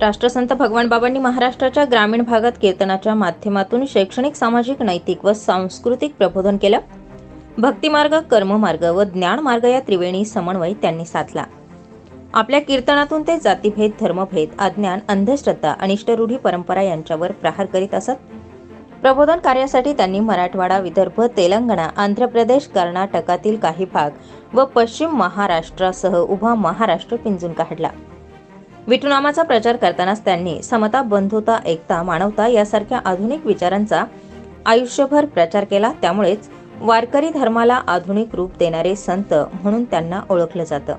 राष्ट्रसंत भगवान बाबांनी महाराष्ट्राच्या ग्रामीण भागात कीर्तनाच्या माध्यमातून शैक्षणिक सामाजिक नैतिक व सांस्कृतिक प्रबोधन केलं. भक्तिमार्ग कर्ममार्ग व ज्ञानमार्ग या त्रिवेणी समन्वय त्यांनी साधला. आपल्या कीर्तनातून ते जातीभेद धर्मभेद अज्ञान अंधश्रद्धा अनिष्ट रूढी परंपरा यांच्यावर प्रहार करीत असत. प्रबोधन कार्यासाठी त्यांनी मराठवाडा विदर्भ तेलंगणा आंध्र प्रदेश कर्नाटकातील काही भाग व पश्चिम महाराष्ट्रासह उभा महाराष्ट्र पिंजून काढला. विठुनामाचा प्रचार करतानाच त्यांनी समता बंधुता एकता मानवता यासारख्या आधुनिक विचारांचा आयुष्यभर प्रचार केला. त्यामुळेच वारकरी धर्माला आधुनिक रूप देणारे संत म्हणून त्यांना ओळखलं जातं.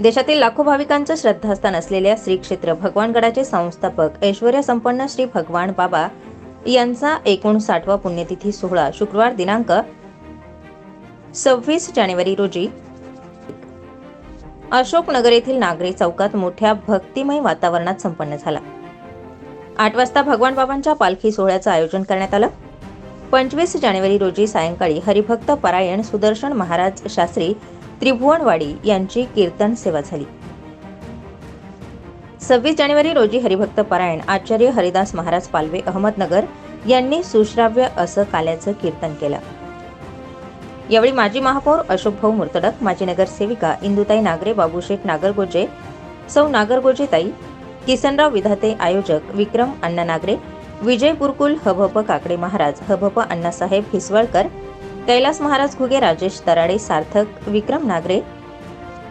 देशातील लाखो भाविकांचं श्रद्धास्थान असलेल्या श्री क्षेत्र भगवानगडाचे संस्थापक ऐश्वर्य संपन्न श्री भगवान बाबा यांचा एकोणसाठवा पुण्यतिथी सोहळा शुक्रवार दिनांक सव्वीस जानेवारी रोजी अशोकनगर येथील नागरी चौकात मोठ्या भक्तिमय वातावरणात संपन्न झाला. आठ वाजता भगवान बाबांच्या पालखी सोहळ्याचं आयोजन करण्यात आलं. पंचवीस जानेवारी रोजी सायंकाळी हरिभक्त परायण सुदर्शन महाराज शास्त्री त्रिभुवनवाडी यांची कीर्तन सेवा झाली. सव्वीस जानेवारी रोजी हरिभक्त परायण आचार्य हरिदास महाराज पालवे अहमदनगर यांनी सुश्राव्य असं काल्याचं कीर्तन केलं. यावेळी माजी महापौर अशोकभाऊ मुर्तडक माजी नगरसेविका इंदुताई नागरे बाबूशेठ नागरगोजे सौ नागरगोजेताई किसनराव विधाते आयोजक विक्रम अण्णा नागरे विजय पुरकुल हभप काकडे महाराज हभप अण्णासाहेब हिसवळकर कैलास महाराज घुगे राजेश तराडे सार्थक विक्रम नागरे.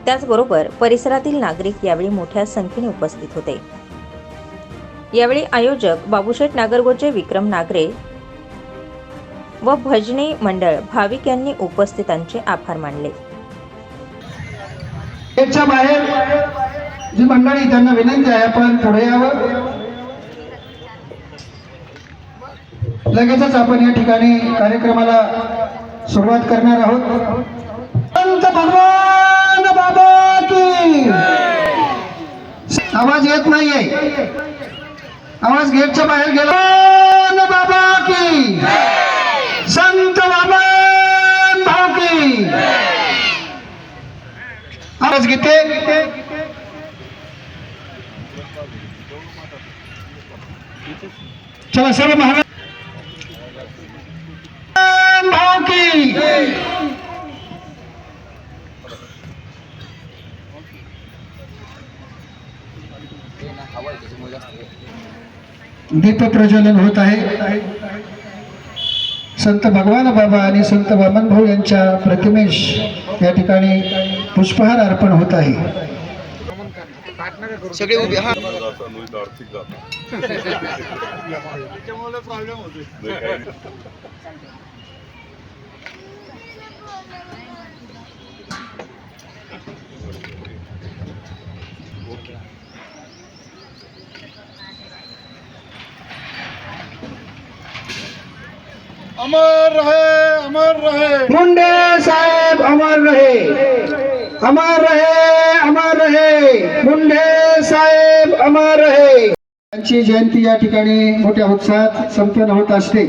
त्याचबरोबर परिसरातील नागरिक यावेळी मोठ्या संख्येने उपस्थित होते. यावेळी आयोजक बाबूशेठ नागरगोजे विक्रम नागरे व भजनी मंडळ भाविक यांनी उपस्थितांचे आभार मानले. बाहेर जी मंडळी त्यांना विनंती आहे आपण पुढे यावं. लगेचच आपण या ठिकाणी कार्यक्रमाला सुरुवात करणार आहोत. संत भगवान बाबा की! आवाज येत नाहीये. आवाज गेटच्या बाहेर गेला. बाबा आवाज घेते चला सर्व महाराज. की दीप प्रज्वलन होत आहे. संत भगवान बाबा आणि संत वामन भाऊ यांच्या प्रतिमेश या ठिकाणी पुष्पहार अर्पण होत आहे सगळे उभे हा जाता नोईत आर्थिक जाता अमर रहे अमर रहे। मुंडे साहेब अमर रहे। अमर रहे अमर रहे। मुंडे साहेब अमर रहे। त्यांची जयंती या ठिकाणी मोठ्या उत्साहात संपन्न होत असते.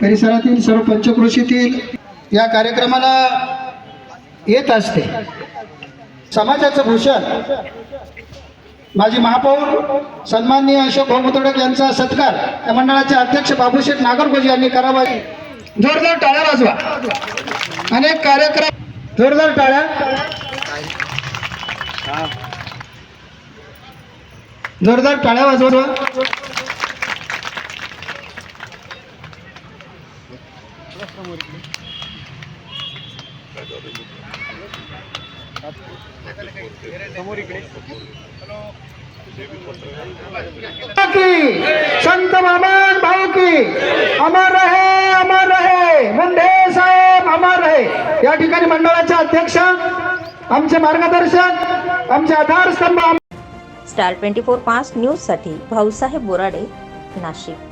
परिसरातील सर्व पंचक्रोशीतील या कार्यक्रमाला येत असते. समाजाचं भूषण माजी महापौर सन्माननीय अशोक भाऊ यांचा सत्कार या मंडळाचे अध्यक्ष बाबूशेठ नागरगोजी यांनी करावा. जोरदार टाळ्या वाजवा. अनेक कार्यक्रम जोरदार टाळ्या. जोरदार टाळ्या वाजवा संत मामान भाऊ की अमर रहे अमर रहे. मुंडे साहेब अमर रहे. या ठिकाणी मंडळाचे अध्यक्ष आमचे मार्गदर्शक आमचे आधारस्तंभ. स्टार ट्वेंटी फोर पाच न्यूजसाठी भाऊसाहेब बोराडे नाशिक.